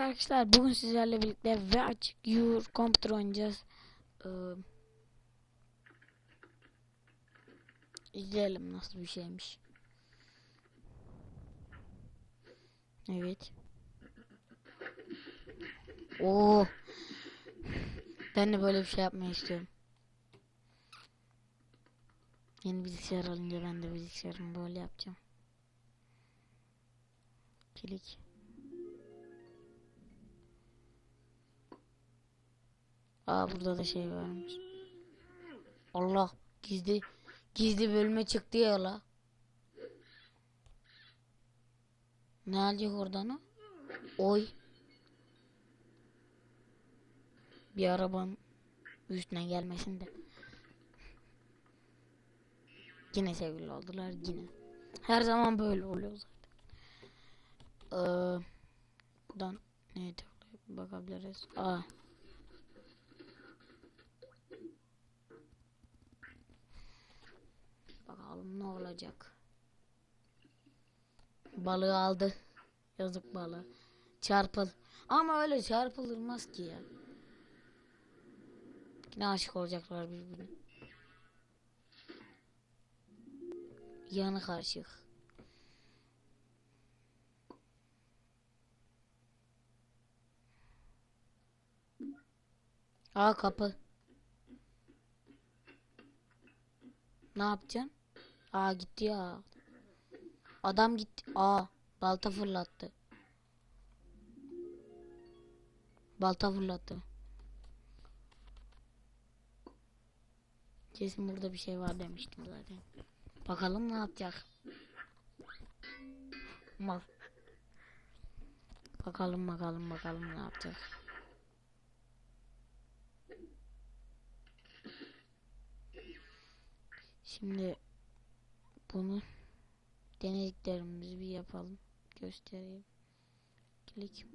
Evet arkadaşlar bugün sizlerle birlikte Watch Your Computer oynayacağız. Ee, izleyelim nasıl bir şeymiş. Evet. Oo. Ben de böyle bir şey yapmayı istiyorum. Yeni bilgisayar alınca ben de bilgisayarımı böyle yapacağım. Kilik. Aa burada da şey varmış. Allah gizli gizli bölme çıktı ya la. Ne alacak oradan o? Oy. Bir arabanın üstüne gelmesin de. Yine sevgili oldular yine. Her zaman böyle oluyor zaten. Ee, buradan neye tıklayıp bakabiliriz. Aa. Bakalım ne olacak. Balığı aldı. Yazık balığı. Çarpıl. Ama öyle çarpılırmaz ki ya. Yine aşık olacaklar birbirine. Yanık aşık. Aa kapı. Ne yapacaksın? Aa gitti ya. Adam gitti. Aa balta fırlattı. Balta fırlattı. Kesin burada bir şey var demiştim zaten. Bakalım ne yapacak. Mal. Bakalım bakalım bakalım ne yapacak. Şimdi bunu denediklerimizi bir yapalım. Göstereyim. Klik.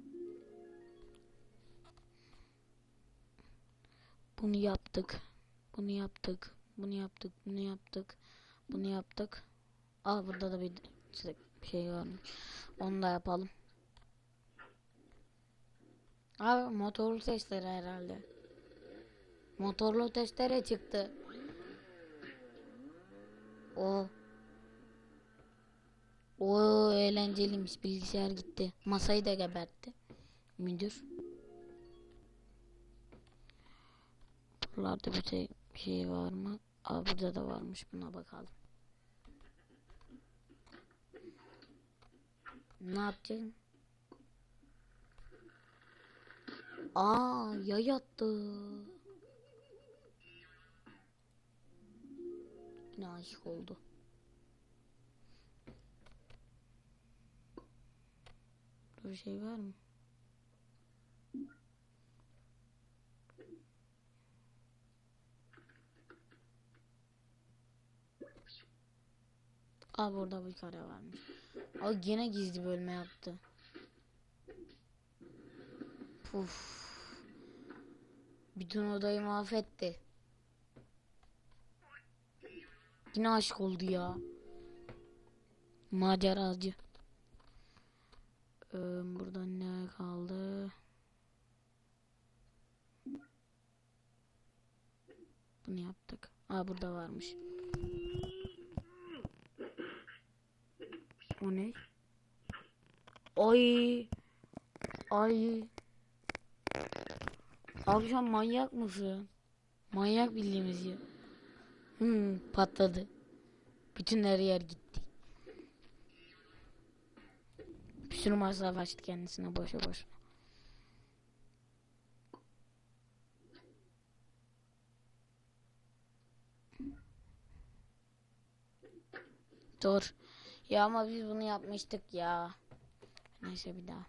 Bunu yaptık. Bunu yaptık. Bunu yaptık. Bunu yaptık. Bunu yaptık. Aa burada da bir şey varmış. Onu da yapalım. Abi motorlu testere herhalde. Motorlu testere çıktı. O. O eğlenceliymiş. Bilgisayar gitti. Masayı da gebertti. Müdür. Buralarda bir şey, bir şey var mı? Aa burada da varmış. Buna bakalım. Ne yapacaksın? Aa ya yattı. Yine aşık oldu. Burada bir şey var mı? Aa burada bir kare varmış. Aa yine gizli bölme yaptı. Puf. Bütün odayı mahvetti. Yine aşık oldu ya. Maceracı. Ee, buradan ne kaldı? Bunu yaptık. Aa burada varmış. O ne? Ay. Ay. Abi sen manyak mısın? Manyak bildiğimiz ya. Hmm, patladı. Bütün her yer gitti. Bir sürü masraf açtı kendisine boşa boşuna. Dur. Ya ama biz bunu yapmıştık ya. Neyse bir daha.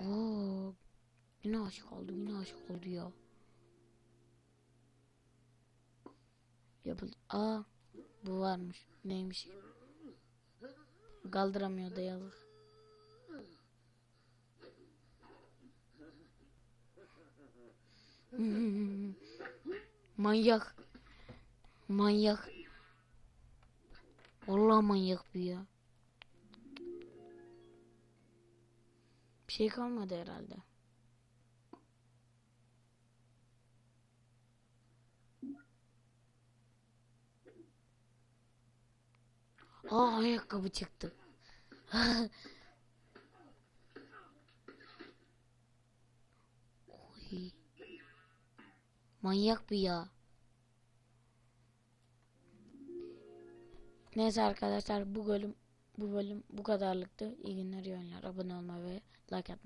Oo, yine aşık oldu, yine aşık oldu ya. Yapıl. Aa, bu varmış. Neymiş? Kaldıramıyor da yazık. Manyak. Manyak. Vallahi manyak bir ya. Bir şey kalmadı herhalde. Aa ayakkabı çıktı. Oy. Manyak bir ya. Neyse arkadaşlar bu bölüm bu bölüm bu kadarlıktı. İyi günler, iyi oyunlar. Abone olmayı ve like atmayı